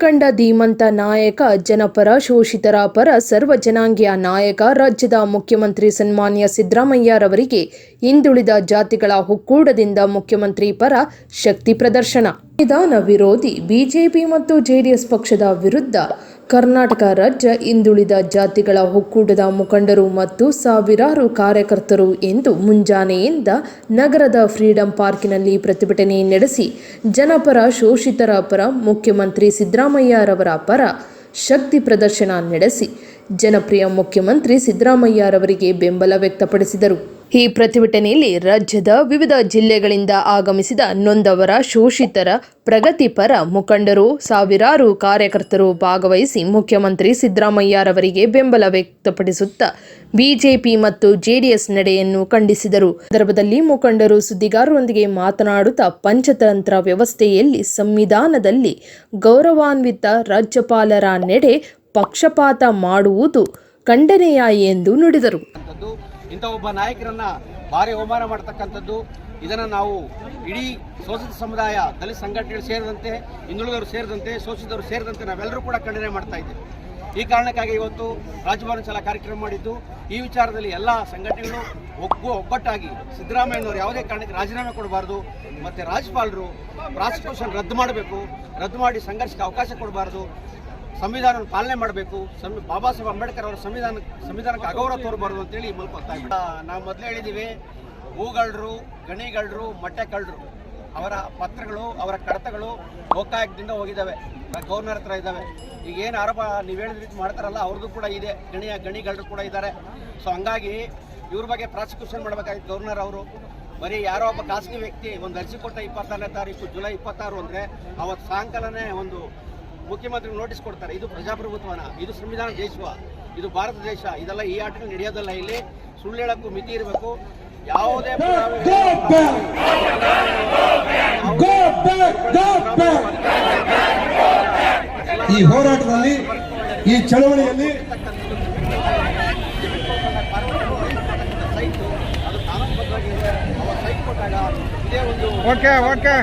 ಮುಖಂಡ ಧೀಮಂತ ನಾಯಕ, ಜನಪರ ಶೋಷಿತರ ಪರ ಸರ್ವ ಜನಾಂಗೀಯ ನಾಯಕ, ರಾಜ್ಯದ ಮುಖ್ಯಮಂತ್ರಿ ಸನ್ಮಾನ್ಯ ಸಿದ್ದರಾಮಯ್ಯರವರಿಗೆ ಹಿಂದುಳಿದ ಜಾತಿಗಳ ಹುಕ್ಕೂಡದಿಂದ ಮುಖ್ಯಮಂತ್ರಿ ಪರ ಶಕ್ತಿ ಪ್ರದರ್ಶನ. ವಿಧಾನ ವಿರೋಧಿ ಬಿಜೆಪಿ ಮತ್ತು ಜೆಡಿಎಸ್ ಪಕ್ಷದ ವಿರುದ್ಧ ಕರ್ನಾಟಕ ರಾಜ್ಯ ಹಿಂದುಳಿದ ಜಾತಿಗಳ ಒಕ್ಕೂಟದ ಮುಖಂಡರು ಮತ್ತು ಸಾವಿರಾರು ಕಾರ್ಯಕರ್ತರು ಎಂದು ಮುಂಜಾನೆಯಿಂದ ನಗರದ ಫ್ರೀಡಂ ಪಾರ್ಕಿನಲ್ಲಿ ಪ್ರತಿಭಟನೆ ನಡೆಸಿ ಜನಪರ ಶೋಷಿತರ ಪರ ಮುಖ್ಯಮಂತ್ರಿ ಸಿದ್ದರಾಮಯ್ಯರವರ ಪರ ಶಕ್ತಿ ಪ್ರದರ್ಶನ ನಡೆಸಿ. ಜನಪ್ರಿಯ ಮುಖ್ಯಮಂತ್ರಿ ಸಿದ್ದರಾಮಯ್ಯರವರಿಗೆ ಬೆಂಬಲ ವ್ಯಕ್ತಪಡಿಸಿದರು. ಈ ಪ್ರತಿಭಟನೆಯಲ್ಲಿ ರಾಜ್ಯದ ವಿವಿಧ ಜಿಲ್ಲೆಗಳಿಂದ ಆಗಮಿಸಿದ ನೊಂದವರ ಶೋಷಿತರ ಪ್ರಗತಿಪರ ಮುಖಂಡರು, ಸಾವಿರಾರು ಕಾರ್ಯಕರ್ತರು ಭಾಗವಹಿಸಿ ಮುಖ್ಯಮಂತ್ರಿ ಸಿದ್ದರಾಮಯ್ಯರವರಿಗೆ ಬೆಂಬಲ ವ್ಯಕ್ತಪಡಿಸುತ್ತಾ ಬಿಜೆಪಿ ಮತ್ತು ಜೆಡಿಎಸ್ ನಡೆಯನ್ನು ಖಂಡಿಸಿದರು. ಸಂದರ್ಭದಲ್ಲಿ ಮುಖಂಡರು ಸುದ್ದಿಗಾರರೊಂದಿಗೆ ಮಾತನಾಡುತ್ತಾ ಪಂಚತಂತ್ರ ವ್ಯವಸ್ಥೆಯಲ್ಲಿ ಸಂವಿಧಾನದಲ್ಲಿ ಗೌರವಾನ್ವಿತ ರಾಜ್ಯಪಾಲರ ನಡೆ ಪಕ್ಷಪಾತ ಮಾಡುವುದು ಖಂಡನೀಯ ಎಂದು ನುಡಿದರು. ಇಂಥ ಒಬ್ಬ ನಾಯಕರನ್ನ ಭಾರಿ ಅವಮಾನ ಮಾಡ್ತಕ್ಕಂಥದ್ದು, ಇದನ್ನು ನಾವು ಇಡೀ ಶೋಷಿತ ಸಮುದಾಯ, ದಲಿತ ಸಂಘಟನೆಗಳು ಸೇರಿದಂತೆ, ಹಿಂದುಳಿದವರು ಸೇರಿದಂತೆ ಶೋಷಿತರು ಸೇರಿದಂತೆ ನಾವೆಲ್ಲರೂ ಕೂಡ ಖಂಡನೆ ಮಾಡ್ತಾ ಇದ್ದೇವೆ. ಈ ಕಾರಣಕ್ಕಾಗಿ ಇವತ್ತು ರಾಜಭವನ ಸಲ ಕಾರ್ಯಕ್ರಮ ಮಾಡಿದ್ದು, ಈ ವಿಚಾರದಲ್ಲಿ ಎಲ್ಲ ಸಂಘಟನೆಗಳು ಒಗ್ಗು ಒಬ್ಬಟ್ಟಾಗಿ ಸಿದ್ದರಾಮಯ್ಯನವರು ಯಾವುದೇ ಕಾರಣಕ್ಕೆ ರಾಜೀನಾಮೆ ಕೊಡಬಾರ್ದು, ಮತ್ತು ರಾಜ್ಯಪಾಲರು ಪ್ರಾಸಿಕ್ಯೂಷನ್ ರದ್ದು ಮಾಡಬೇಕು, ರದ್ದು ಮಾಡಿ ಸಂಘರ್ಷಕ್ಕೆ ಅವಕಾಶ ಕೊಡಬಾರ್ದು ಸಂವಿಧಾನ ಪಾಲನೆ ಮಾಡಬೇಕು. ಬಾಬಾ ಸಾಹೇಬ್ ಅಂಬೇಡ್ಕರ್ ಅವರ ಸಂವಿಧಾನ ಸಂವಿಧಾನಕ್ಕೆ ಅಗೌರವ ತೋರಬಾರ್ದು ಅಂತೇಳಿ ಈ ಮೂಲಕ ನಾವು ಮೊದಲೇ ಹೇಳಿದ್ದೀವಿ, ಹೂಗಳರು, ಗಣಿಗಳ್ರು ಮಟ್ಟೆಗಳ್ರು ಅವರ ಪತ್ರಗಳು, ಅವರ ಕಡತಗಳು ಗೋಕಾಯಕದಿಂದ ಹೋಗಿದ್ದಾವೆ. ಗವರ್ನರ್ ಹತ್ರ ಇದ್ದಾವೆ. ಈಗ ಏನು ಆರೋಪ ನೀವು ಹೇಳಿದ ರೀತಿ ಮಾಡ್ತಾರಲ್ಲ, ಅವ್ರದ್ದು ಕೂಡ ಇದೆ. ಗಣಿಯ ಗಣಿಗಳ್ರು ಕೂಡ ಇದ್ದಾರೆ. ಸೊ ಹಂಗಾಗಿ ಇವ್ರ ಬಗ್ಗೆ ಪ್ರಾಸಿಕ್ಯೂಷನ್ ಮಾಡಬೇಕಾಗಿತ್ತು ಗವರ್ನರ್ ಅವರು. ಬರೀ ಯಾರೋ ಒಬ್ಬ ಖಾಸಗಿ ವ್ಯಕ್ತಿ, ಒಂದು ಅರ್ಜಿ ಕೊಟ್ಟ ಇಪ್ಪತ್ತಾರನೇ ತಾರೀಕು, ಜುಲೈ ಇಪ್ಪತ್ತಾರು ಅಂದರೆ ಅವತ್ತು ಸಾಯಂಕಾಲನೇ ಒಂದು ಮುಖ್ಯಮಂತ್ರಿ ನೋಟಿಸ್ ಕೊಡ್ತಾರೆ ಇದು ಪ್ರಜಾಪ್ರಭುತ್ವನ ಇದು ಸಂವಿಧಾನ ದೇಶವ ಇದು ಭಾರತ ದೇಶ ಇದೆಲ್ಲ ಈ ಆಟ ನಡೆಯೋದಲ್ಲ ಇಲ್ಲಿ. ಸುಳ್ಳು ಹೇಳಕ್ಕೂ ಮಿತಿ ಇರಬೇಕು. ಯಾವುದೇ ಈ ಹೋರಾಟದಲ್ಲಿ ಈ ಚಳವಳಿಯಲ್ಲಿ ಅದು ಕಾನೂನುಬದ್ಧವಾಗಿ ಇದೆ ಅವ ಸೈಟ್ ಕೊಟ್ಟಾಗ ಇದೇ ಒಂದು ಓಕೆ ಓಕೆ